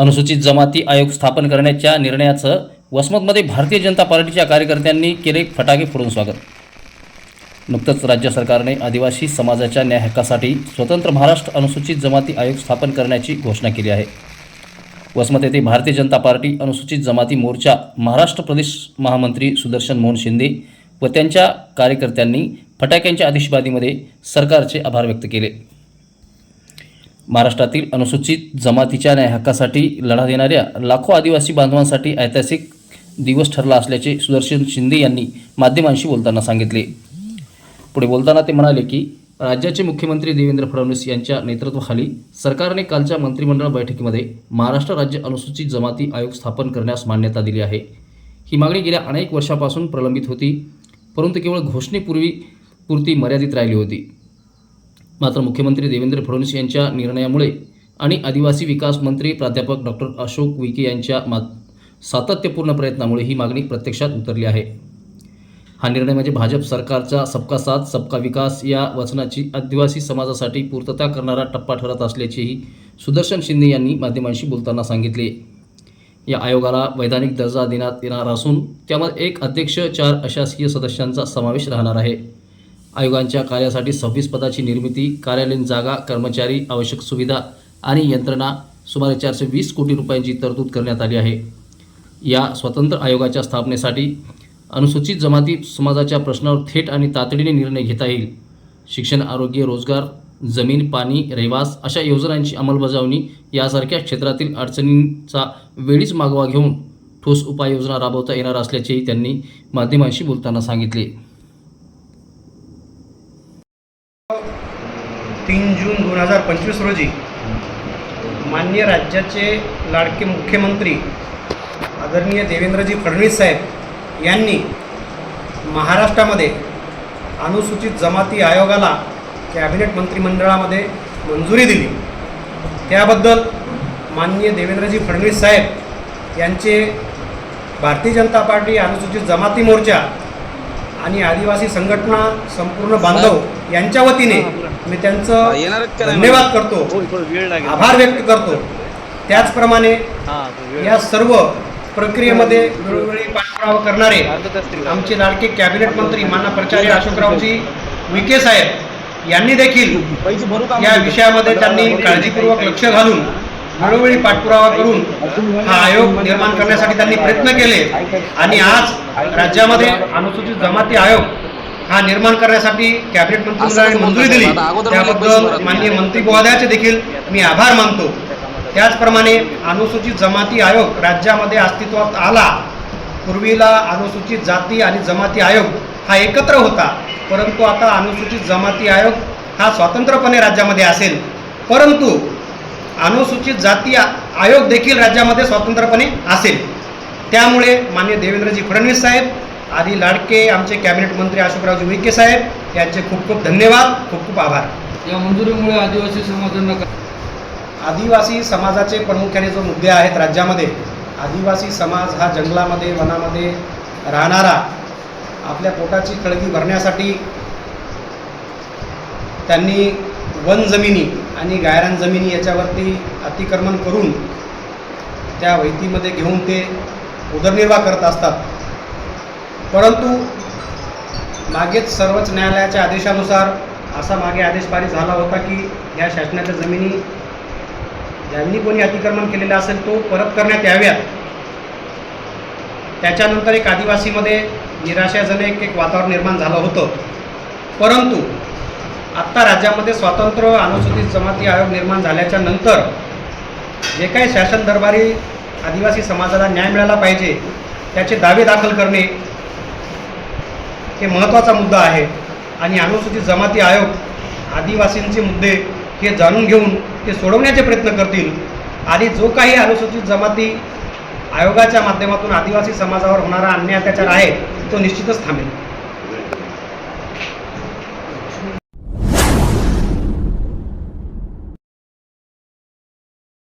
अनुसूचित जमाती आयोग स्थापन करण्याच्या निर्णयाचं वसमतमध्ये भारतीय जनता पार्टीच्या कार्यकर्त्यांनी केले फटाके फोडून स्वागत. नुकतंच राज्य सरकारने आदिवासी समाजाच्या न्याय हक्कासाठी स्वतंत्र महाराष्ट्र अनुसूचित जमाती आयोग स्थापन करण्याची घोषणा केली आहे. वसमत येथे भारतीय जनता पार्टी अनुसूचित जमाती मोर्चा महाराष्ट्र प्रदेश महामंत्री सुदर्शन मोहन शिंदे व त्यांच्या कार्यकर्त्यांनी फटाक्यांच्या आतिषबाजीमध्ये सरकारचे आभार व्यक्त केले. महाराष्ट्रातील अनुसूचित जमातीच्या न्याय हक्कासाठी लढा देणाऱ्या लाखो आदिवासी बांधवांसाठी ऐतिहासिक दिवस ठरला असल्याचे सुदर्शन शिंदे यांनी माध्यमांशी बोलताना सांगितले. पुढे बोलताना ते म्हणाले की राज्याचे मुख्यमंत्री देवेंद्र फडणवीस यांच्या नेतृत्वाखाली सरकारने कालच्या मंत्रिमंडळ बैठकीमध्ये महाराष्ट्र राज्य अनुसूचित जमाती आयोग स्थापन करण्यास मान्यता दिली आहे. ही मागणी गेल्या अनेक वर्षापासून प्रलंबित होती परंतु केवळ घोषणेपूर्वी पुरती मर्यादित राहिली होती. मात्र मुख्यमंत्री देवेंद्र फडणवीस यांच्या निर्णयामुळे आणि आदिवासी विकास मंत्री प्राध्यापक डॉक्टर अशोक विके यांच्या मा सातत्यपूर्ण प्रयत्नामुळे ही मागणी प्रत्यक्षात उतरली आहे. हा निर्णय म्हणजे भाजप सरकारचा सबका साथ सबका विकास या वचनाची आदिवासी समाजासाठी पूर्तता करणारा टप्पा ठरत असल्याचेही सुदर्शन शिंदे यांनी माध्यमांशी बोलताना सांगितले. या आयोगाला वैधानिक दर्जा देण्यात येणार असून त्यामध्ये एक अध्यक्ष चार अशासकीय सदस्यांचा समावेश राहणार आहे. आयोगांच्या कार्यासाठी सव्वीस पदाची निर्मिती कार्यालयीन जागा कर्मचारी आवश्यक सुविधा आणि यंत्रणा सुमारे चारशे वीस कोटी रुपयांची तरतूद करण्यात आली आहे. या स्वतंत्र आयोगाच्या स्थापनेसाठी अनुसूचित जमाती समाजाच्या प्रश्नावर थेट आणि तातडीने निर्णय घेता येईल. शिक्षण आरोग्य रोजगार जमीन पाणी रहिवास अशा योजनांची अंमलबजावणी यासारख्या क्षेत्रातील अडचणींचा वेळीच मागोवा घेऊन ठोस उपाययोजना राबवता येणार असल्याचेही त्यांनी माध्यमांशी बोलताना सांगितले. तीन जून दोन हजार पंचवीस रोजी मान्य राज्याचे लाडके मुख्यमंत्री आदरणीय देवेंद्रजी फडणवीस साहेब यांनी महाराष्ट्रामध्ये अनुसूचित जमाती आयोगाला कॅबिनेट मंत्रिमंडळामध्ये मंजुरी दिली. त्याबद्दल माननीय देवेंद्रजी फडणवीस साहेब यांचे भारतीय जनता पार्टी अनुसूचित जमाती मोर्चा आणि आदिवासी संघटना संपूर्ण बांधव यांच्या वतीने मी त्यांचं धन्यवाद करतो. हो, आभार व्यक्त करतो. त्याचप्रमाणे हा, या सर्व प्रक्रियेमध्ये वेळोवेळी पाठपुरावा करणारे? आमचे लाडके कॅबिनेट मंत्री मान्य प्राचार्य अशोकरावजी विखे साहेब यांनी देखील या विषयामध्ये त्यांनी काळजीपूर्वक लक्ष घालून वेळोवेळी पाठपुरावा करून हा आयोग निर्माण करण्यासाठी त्यांनी प्रयत्न केले. आणि आज राज्यामध्ये अनुसूचित जमाती आयोग हा निर्माण करण्यासाठी कॅबिनेट मंत्रिमंडळाने मंजुरी दिली. त्याबद्दल माननीय मंत्री महोदयाचे देखील मी आभार मानतो. त्याचप्रमाणे अनुसूचित जमाती आयोग राज्यामध्ये अस्तित्वात आला. पूर्वीला अनुसूचित जाती आणि जमाती आयोग हा एकत्र होता. परंतु आता अनुसूचित जमाती आयोग हा स्वतंत्रपणे राज्यामध्ये असेल. परंतु अनुसूचित जाती आयोग देखील राज्यामध्ये स्वतंत्रपणे असेल. त्यामुळे मान्य देवेंद्रजी फडणवीस साहेब आदी लाडके आमचे कॅबिनेट मंत्री अशोकरावजी विखे साहेब यांचे खूप खूप धन्यवाद खूप खूप आभार. या मंजुरीमुळे आदिवासी समाजांना आदिवासी समाजाचे प्रामुख्याने जो मुद्दे आहेत राज्यामध्ये आदिवासी समाज हा जंगलामध्ये वनामध्ये राहणारा आपल्या पोटाची खळगी भरण्यासाठी त्यांनी वन जमिनी आणि गायरान जमिनी याच्यावरती अतिक्रमण करून त्या वैतीमध्ये घेऊन ते उदरनिर्वाह करत असतात. परंतु मागेच सर्वोच्च न्यायालयाच्या आदेशानुसार असा मागे आदेश पारित झाला होता की या शासनाच्या जमिनी ज्यांनी कोणी अतिक्रमण केलेलं असेल तो परत करण्यात याव्यात. त्याच्यानंतर एक आदिवासीमध्ये निराशाजनक एक वातावरण निर्माण झालं होतं. परंतु आत्ता राज्यामध्ये स्वातंत्र्य अनुसूचित जमाती आयोग निर्माण झाल्याच्यानंतर जे काही शासन दरबारी आदिवासी समाजाला न्याय मिळाला पाहिजे त्याचे दावे दाखल करणे हे महत्त्वाचा मुद्दा आहे. आणि अनुसूचित जमाती आयोग आदिवासींचे मुद्दे हे जाणून घेऊन ते सोडवण्याचे प्रयत्न करतील. आणि जो काही अनुसूचित जमाती आयोगाच्या माध्यमातून आदिवासी समाजावर होणारा अन्याय अत्याचार आहे तो निश्चितच थांबेल.